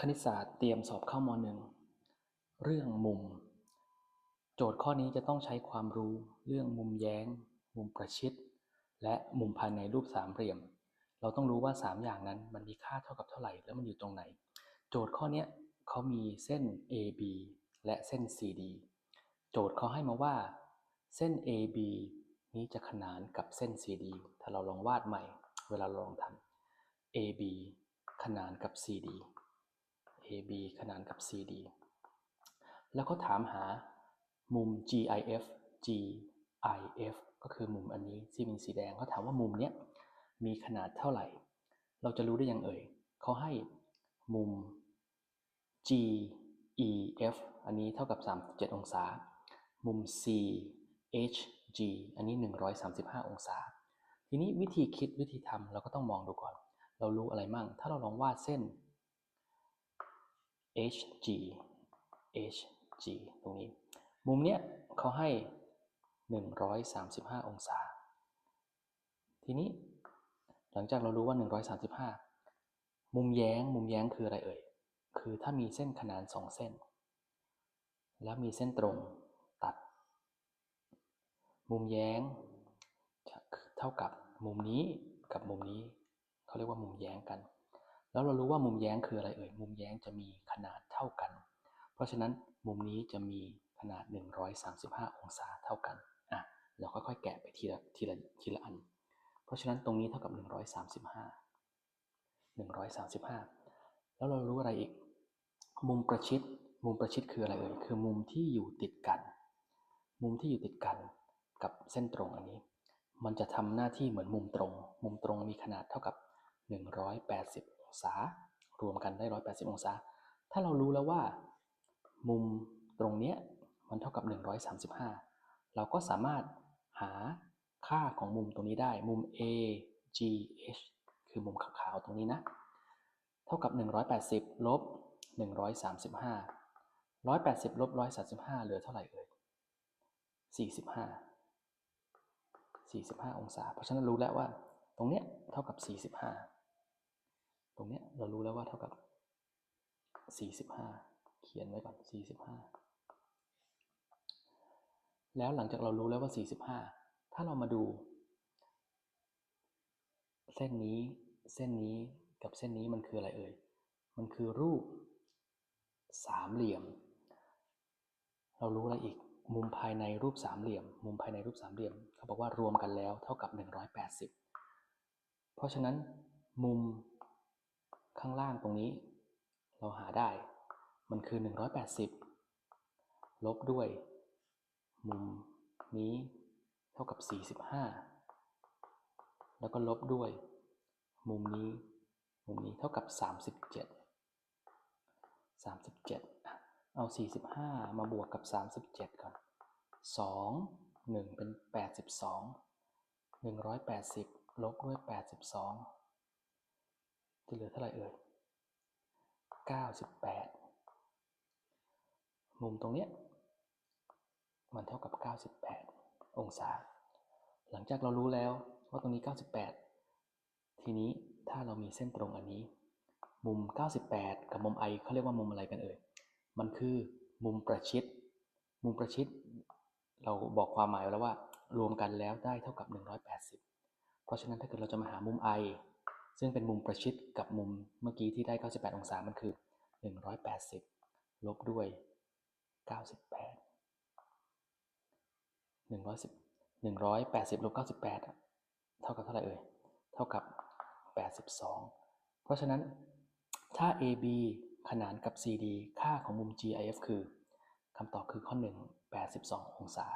คณิตศาสตร์เตรียมสอบเข้ามหนึ่ง เรื่องมุม โจทย์ข้อนี้จะต้องใช้ความรู้เรื่องมุมแย้ง มุมประชิด และมุมภายในรูปสามเหลี่ยม เราต้องรู้ว่า 3 อย่างนั้นมันมีค่าเท่ากับเท่าไหร่ แล้วมันอยู่ตรงไหน โจทย์ข้อนี้เขามีเส้น AB และเส้น CD โจทย์เขาให้มาว่า เส้น AB นี้จะขนานกับเส้น CD ถ้าเราลองวาดใหม่ เวลาเราลองทำ AB ขนานกับ CD AB ขนานกับ CD แล้วก็ถามหามุม GIF GIF ก็คือมุมอันนี้ที่เป็นสีแดงเขาถามว่ามุมเนี้ยมีขนาดเท่าไหร่ เราจะรู้ได้ยังเอ่ยเขาให้มุม GEF อันนี้เท่ากับ 37 องศา มุม CHG อันนี้ 135 องศา ทีนี้วิธีคิดวิธีทำเราก็ต้องมองดูก่อน เรารู้อะไรมั่ง ถ้าเราลองวาดเส้น HG HG ตรงนี้ มุมเนี้ยเขาให้ 135 องศา ทีนี้หลังจากเรารู้ว่า 135 มุมแย้ง มุมแย้งคืออะไรเอ่ย คือถ้ามีเส้นขนานสองเส้น แล้วมีเส้นตรงตัด มุมแย้ง เท่ากับมุมนี้กับมุมนี้ เขาเรียกว่ามุมแย้งกัน แล้วเรารู้ว่ามุมแย้งคืออะไรเอ่ย มุมแย้งจะมีขนาดเท่ากัน เพราะฉะนั้นมุมนี้จะมีขนาด 135 องศาเท่ากัน อะ เราค่อยๆ แกะไปทีละทีละทีละอัน เพราะฉะนั้นตรงนี้เท่ากับ 135 135 แล้วเรารู้อะไรอีก มุมประชิด มุมประชิดคืออะไรเอ่ย คือมุมที่อยู่ติดกัน มุมที่อยู่ติดกันกับเส้นตรงอันนี้ มันจะทำหน้าที่เหมือนมุมตรง มุมตรงมีขนาดเท่ากับ 180อง ศารวมกันได้ 180 องศา ถ้าเรารู้แล้วว่า มุมตรงเนี้ยมันเท่ากับ 135 เราก็สามารถหาค่าของมุมตรงนี้ได้ มุม A G H คือมุมขาวๆตรงนี้นะ เท่ากับ 180 ลบ 135 180ลบ135 เหลือเท่าไหร่เอ่ย45 45 องศา เพราะฉะนั้นรู้แล้วว่า ตรงเนี้ยเท่ากับ 45 รงเนี้ยเรารู้แล้วว่าเท่ากับ 45 เขียนไว้ก่อน 45 แล้วหลังจากเรารู้แล้วว่า 45 ถ้าเรามาดู เส้นนี้เส้นนี้กับเส้นนี้มันคืออะไรเอ่ย มันคือรูปสามเหลี่ยม เรารู้อะไรอีก มุมภายในรูปสามเหลี่ยม มุมภายในรูปสามเหลี่ยม เขาบอกว่ารวมกันแล้วเท่ากับ 180 เพราะฉะนั้นมุม ข้างล่างตรงนี้ เราหาได้ มันคือ 180 ลบด้วย มุมนี้เท่ากับ 45 แล้วก็ลบด้วย มุมนี้ มุมนี้เท่ากับ 37 37 เอา 45 มาบวกกับ 37 ก่อน 2 1 เป็น 82 180 ลบด้วย 82 จะเหลือเท่าไหร่เอ่ย98 มุมตรงเนี้ยมันเท่ากับ 98 องศา หลังจากเรารู้แล้วว่าตรงนี้ 98 ทีนี้ถ้าเรามีเส้นตรงอันนี้ มุม 98 กับมุม i เขาเรียกว่ามุมอะไรกันเอ่ย มันคือมุมประชิด มุมประชิด เราบอกความหมายแล้วว่า รวมกันแล้วได้เท่ากับ 180 เพราะฉะนั้นถ้าเกิดเราจะมาหามุม i ซึ่งเป็นมุมประชิดกับมุมเมื่อกี้ที่ได้ 98 องศา มันคือ 180 ลบด้วย 98 110 180 ลบ 98 เท่ากับเท่าไหร่เอ่ย เท่ากับ 82 เพราะฉะนั้นถ้า AB ขนานกับ CD ค่าของมุม GIF คือคำตอบคือข้อ 1 82 องศา